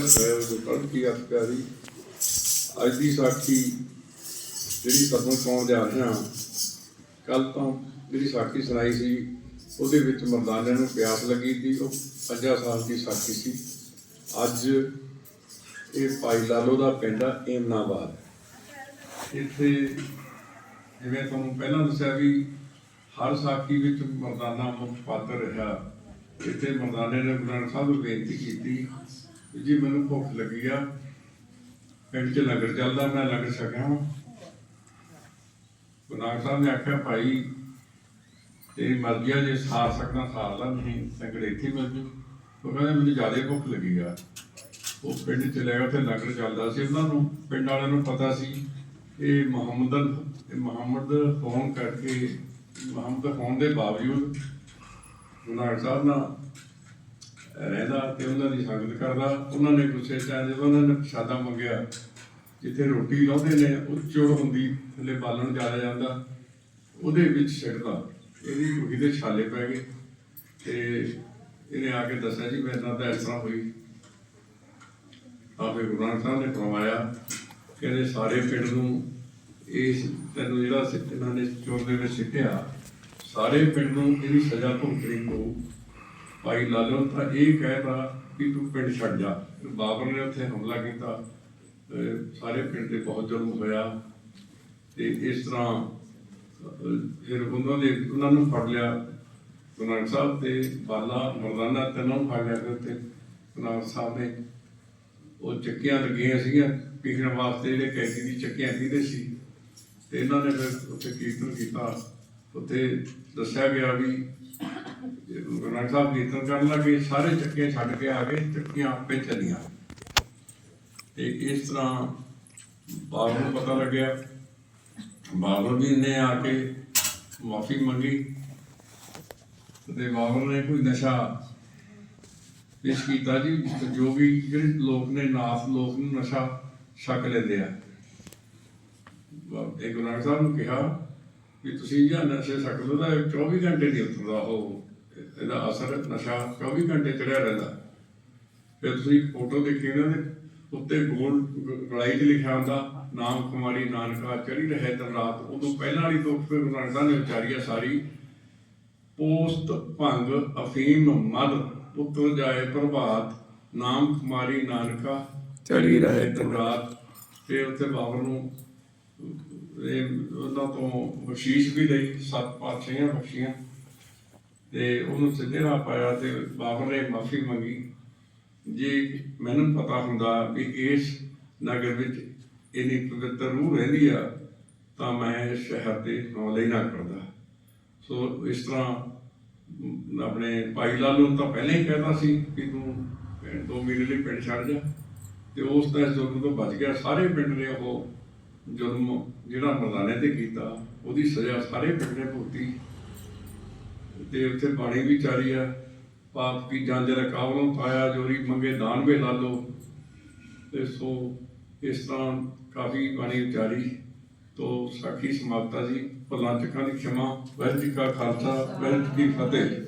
ਕੱਲ ਕੀ ਗੱਲ ਪਿਆਰੀ। ਅੱਜ ਦੀ ਸਾਖੀ ਜਿਹੜੀ ਸਤਨ ਕੌਣ ਦੇ ਰਿਹਾ ਕੱਲ ਤੋਂ ਜਿਹੜੀ ਸਾਖੀ ਸੁਣਾਈ ਸੀ, ਉਹਦੇ ਵਿੱਚ ਮਰਦਾਨੇ ਨੂੰ ਪਿਆਸ ਲੱਗੀ ਸੀ, ਉਹ 50 ਸਾਲ ਦੀ ਸਾਖੀ ਸੀ। ਅੱਜ ਇਹ ਭਾਈ ਲਾਲੋ ਦਾ ਪਿੰਡ ਆ, ਏਮਨਾਬਾਦ। ਇੱਥੇ ਜਿਵੇਂ ਤੁਹਾਨੂੰ ਪਹਿਲਾਂ ਦੱਸਿਆ ਵੀ ਹਰ ਸਾਖੀ ਵਿੱਚ ਮਰਦਾਨਾ ਮੁੱਖ ਪਾਤਰ ਰਿਹਾ। ਇੱਥੇ ਮਰਦਾਨੇ ਨੇ ਗੁਰੂ ਸਾਹਿਬ ਨੂੰ ਬੇਨਤੀ ਕੀਤੀ ਜੀ ਮੈਨੂੰ ਭੁੱਖ ਲੱਗੀ ਆ। ਪਿੰਡ 'ਚ ਲੰਗਰ ਚੱਲਦਾ, ਮੈਂ ਲੰਗਰ ਛਕਿਆ ਹਾਂ ਗੁਰੂ ਸਾਹਿਬ ਨੇ ਆਖਿਆ, ਭਾਈ ਤੇਰੀ ਮਰਜ਼ੀ ਆ, ਜੇ ਸਾਰ ਸਕਦਾ, ਸਾਰ ਲਾ, ਨਹੀਂ ਲੰਗਰ ਇੱਥੇ ਮਿਲ ਜੂ। ਉਹ ਕਹਿੰਦਾ, ਮੈਨੂੰ ਜ਼ਿਆਦਾ ਭੁੱਖ ਲੱਗੀ ਆ। ਉਹ ਪਿੰਡ ਚ ਲੈ ਗਿਆ ਤੇ ਲੰਗਰ ਚੱਲਦਾ ਸੀ। ਉਹਨਾਂ ਨੂੰ, ਪਿੰਡ ਵਾਲਿਆਂ ਨੂੰ ਪਤਾ ਸੀ, ਇਹ ਮੁਹੰਮਦਨ ਮੁਹੰਮਦ ਫੋਨ ਕਰਕੇ, ਮੁਹੰਮਦ ਹੋਣ ਦੇ ਬਾਵਜੂਦ ਗੁਰੂ ਨਾਨਕ ਸਾਹਿਬ ਨਾਲ ਰਹਿੰਦਾ ਤੇ ਉਹਨਾਂ ਦੀ ਸੰਗਤ ਕਰਦਾ। ਉਹਨਾਂ ਨੇ ਗੁੱਸੇ ਚ ਆ ਜਦੋਂ ਉਹਨਾਂ ਨੇ ਪ੍ਰਸ਼ਾਦਾ ਮੰਗਿਆ। ਜਿੱਥੇ ਰੋਟੀ ਲਾਉਂਦੇ ਨੇ, ਉਹ ਚੁੜ ਹੁੰਦੀ, ਥੱਲੇ ਬਾਲਣ ਜ਼ਿਆਦਾ ਜਾਂਦਾ। ਉਹਦੇ ਵਿੱਚ ਛਿੜਦਾ। ਇਹਦੀ ਰੋਟੀ ਦੇ ਛਾਲੇ ਪੈ ਗਏ। ਤੇ ਇਹਨੇ ਆ ਕੇ ਦੱਸਿਆ, ਜੀ ਮੇਰੇ ਨਾਲ ਤਾਂ ਇਸ ਤਰ੍ਹਾਂ ਹੋਈ। ਆਪੇ ਗੁਰੂ ਨਾਨਕ ਸਾਹਿਬ ਨੇ ਫਰਮਾਇਆ, ਕਹਿੰਦੇ, ਸਾਰੇ ਪਿੰਡ ਨੂੰ ਇਸ ਤੈਨੂੰ ਜਿਹੜਾ ਸਿ- ਇਹਨਾਂ ਨੇ ਚੋਰ ਦੇ ਵਿੱਚ ਸਿੱਟਿਆ, ਸਾਰੇ ਪਿੰਡ ਨੂੰ ਇਹਦੀ ਸਜ਼ਾ ਭੁਗਤਣੀ ਪਊ। ਭਾਈ ਲਾਲੋ ਤਾਂ ਇਹ ਕਹਿਤਾ ਕਿ ਤੂੰ ਪਿੰਡ ਛੱਡ ਜਾ। ਬਾਬਰ ਨੇ ਉੱਥੇ ਹਮਲਾ ਕੀਤਾ ਸਾਰੇ ਪਿੰਡ ਤੇ ਬਹੁਤ ਜ਼ੁਲਮ ਹੋਇਆ। ਤੇ ਇਸ ਤਰ੍ਹਾਂ ਫਿਰ ਉਹਨਾਂ ਨੇ ਉਹਨਾਂ ਨੂੰ ਫੜ ਲਿਆ ਗੁਰੂ ਨਾਨਕ ਸਾਹਿਬ ਤੇ ਬਾਲਾ ਮਰਦਾਨਾ ਤਿੰਨੋਂ ਨੂੰ ਫੜ ਲਿਆ ਤੇ ਉੱਥੇ ਗੁਰੂ ਨਾਨਕ ਸਾਹਿਬ ਨੇ। ਉਹ ਚੱਕੀਆਂ ਲੱਗੀਆਂ ਸੀਗੀਆਂ ਪੀਣ ਵਾਸਤੇ ਜਿਹੜੇ ਕੈਦੀ ਦੀ ਚੱਕੀਆਂ ਕਿਹਦੇ ਸੀ। ਤੇ ਇਹਨਾਂ ਨੇ ਫਿਰ ਉੱਥੇ ਕੀਰਤਨ ਕੀਤਾ। ਉੱਥੇ ਦੱਸਿਆ ਗਿਆ ਵੀ ਗੁਰੂ ਨਾਨਕ ਸਾਹਿਬ ਕੀਰਤਨ ਕਰਨ ਲੱਗੇ, ਸਾਰੇ ਚੱਕੀਆਂ ਛੱਡ ਕੇ ਆ ਗਏ, ਚੱਕੀਆਂ ਆਪੇ ਚੱਲੀਆਂ। ਤੇ ਇਸ ਤਰ੍ਹਾਂ ਬਾਬਰ ਨੂੰ ਪਤਾ ਲੱਗਿਆ ਬਾਬਰ ਵੀ ਨੇ ਆ ਕੇ ਮਾਫੀ ਮੰਗੀ ਤੇ ਬਾਬਰ ਨੇ ਕੋਈ ਨਸ਼ਾ ਪੇਸ਼ ਕੀਤਾ ਜੀ ਜੋ ਵੀ ਜਿਹੜੇ ਲੋਕ ਨੇ ਨਾਸ ਲੋਕ ਨੂੰ ਨਸ਼ਾ ਛਕ ਲੈਂਦੇ ਆ। ਇਹ ਗੁਰੂ ਸਾਹਿਬ ਨੂੰ ਕਿਹਾ ਵੀ ਤੁਸੀਂ ਜਾਂ ਨਸ਼ੇ ਛਕ ਲਓ, ਤਾਂ 24 ਘੰਟੇ ਨਹੀਂ ਉਤਰਦਾ ਉਹ ਇਹਦਾ ਅਸਰ ਨਸ਼ਾ 24 ਘੰਟੇ ਚੜਿਆ ਰਹਿੰਦਾ। ਫਿਰ ਤੁਸੀਂ ਫੋਟੋ ਦੇਖੀ ਇਹਨਾਂ ਦੇ ਉੱਤੇ ਗੋਲ ਗਲਾਈ 'ਚ ਲਿਖਿਆ ਹੁੰਦਾ ਨਾਮ ਕੁਮਾਰੀ ਨਾਨਕਾ ਚੜੀ ਰਹੇ ਦਿਨ ਰਾਤ। ਉਦੋਂ ਪਹਿਲਾਂ ਵਾਲੀ ਤੋਂ ਫਿਰ ਨਾਨਕ ਨੇ ਉਚਾਰੀ ਆ ਸਾਰੀ। ਪੋਸਤ ਭੰਗ ਅਫੀਮ ਮਦ ਉਤਰ ਜਾਏ ਪ੍ਰਭਾਤ ਨਾਮ ਕੁਮਾਰੀ ਨਾਨਕਾ ਚੜੀ ਰਹੇ ਦਿਨ ਰਾਤ। ਤੇ ਉੱਥੇ ਬਾਬਰ ਨੂੰ ਇਹ ਉਹਨਾਂ ਤੋਂ ਬਖਸ਼ੀਸ਼ ਵੀ ਲਈ ਸੱਤ ਪਾਤਸ਼ਾਹੀਆਂ ਬਖਸ਼ੀਆਂ। ਤੇ ਉਹਨੂੰ ਸਿੱਧੇ ਰਾਹ ਪਾਇਆ ਤੇ ਬਾਬਰ ਨੇ ਮਾਫੀ ਮੰਗੀ। ਜੇ ਮੈਨੂੰ ਪਤਾ ਹੁੰਦਾ ਵੀ ਇਸ ਨਗਰ ਵਿੱਚ ਇੰਨੀ ਪਵਿੱਤਰ ਰੂਹ ਰਹਿੰਦੀ ਆ, ਤਾਂ ਮੈਂ ਇਸ ਸ਼ਹਿਰ ਦੇ ਹੌਲੇ ਨਾ ਕਰਦਾ। ਸੋ ਇਸ ਤਰ੍ਹਾਂ ਆਪਣੇ ਭਾਈ ਲਾਲ ਨੂੰ ਤਾਂ ਪਹਿਲਾਂ ਹੀ ਕਹਿਤਾ ਸੀ ਕਿ ਤੂੰ ਦੋ ਮਹੀਨੇ ਲਈ ਪਿੰਡ ਛੱਡ ਜਾ। ਤੇ ਉਸ ਦਾ ਜ਼ੁਲਮ ਤੋਂ ਬਚ ਗਿਆ। ਸਾਰੇ ਪਿੰਡ ਨੇ ਉਹ ਜ਼ੁਲਮ ਜਿਹੜਾ ਮਰਦਾਨੇ ਤੇ ਕੀਤਾ, ਉਹਦੀ ਸਜ਼ਾ ਸਾਰੇ ਪਿੰਡ ਨੇ ਭੁਗਤੀ। ਤੇ ਉੱਥੇ ਬਾਣੀ ਵੀ ਚਾਰੀ ਆ। ਪਾਪ ਕੀ ਜਾਂਚ ਰਕਾਵਲੋਂ ਪਾਇਆ ਜੋਰੀ ਮੰਗੇ ਦਾਨ ਵੇ ਲਾਲੋ ਤੇ ਸੋ ਇਸ ਤਰ੍ਹਾਂ ਕਾਫੀ ਬਾਣੀ ਉਚਾਰੀ ਤੋ ਸਾਖੀ ਸਮਾਪਤਾ ਜੀ। ਭੁੱਲਾਂ, ਚੁੱਕਾਂ ਦੀ ਖਿਮਾ ਵਾਹਿਗੁਰੂ ਜੀ ਕਾ ਖਾਲਸਾ ਵਾਹਿਗੁਰੂ ਜੀ ਕੀ ਫਤਿਹ।